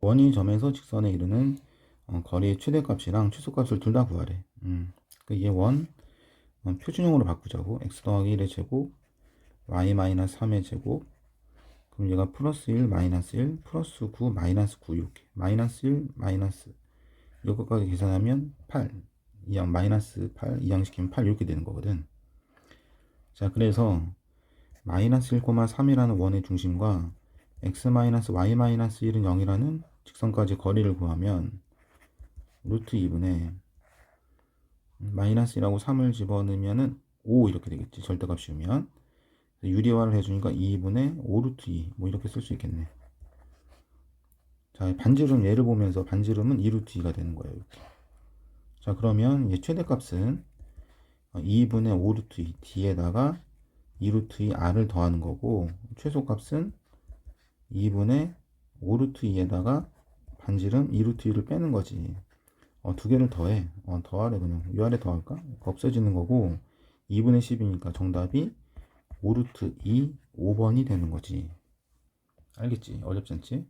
원인 점에서 직선에 이르는 어, 거리의 최대값이랑 최소값을 둘 다 구하래. 음. 그얘 원, 어, 표준형으로 바꾸자고. x 더하기 1의 제곱, y 마이너스 3의 제곱, 그럼 얘가 플러스 1, 마이너스 1, 플러스 9, 마이너스 9 이렇게. 마이너스 1, 마이너스 이것까지 계산하면 8. 이항 마이너스 8, 이항시키면 8 이렇게 되는 거거든. 자, 그래서 마이너스 1, 3이라는 원의 중심과 x 마이너스 y 마이너스 1은 0이라는 직선까지 거리를 구하면 루트 2분의 마이너스 1하고 3을 집어넣으면은 5 이렇게 되겠지. 절대값 씌우면. 유리화를 해주니까 2분의 5 루트 2. 뭐 이렇게 쓸 수 있겠네. 자, 반지름 얘를 보면서 반지름은 2 루트 2가 되는 거예요. 이렇게. 자, 그러면 얘 최대값은 2분의 5 루트 2 D에다가 2 루트 2 R을 더하는 거고 최소값은 2분의 5 루트 2에다가 반지름 2 루트 2를 빼는 거지. 어, 두 개를 더해. 어, 더하래 그냥. 위 아래 더할까? 없어지는 거고 2분의 10이니까 정답이 5 루트 2 5번이 되는 거지. 알겠지? 어렵지 않지?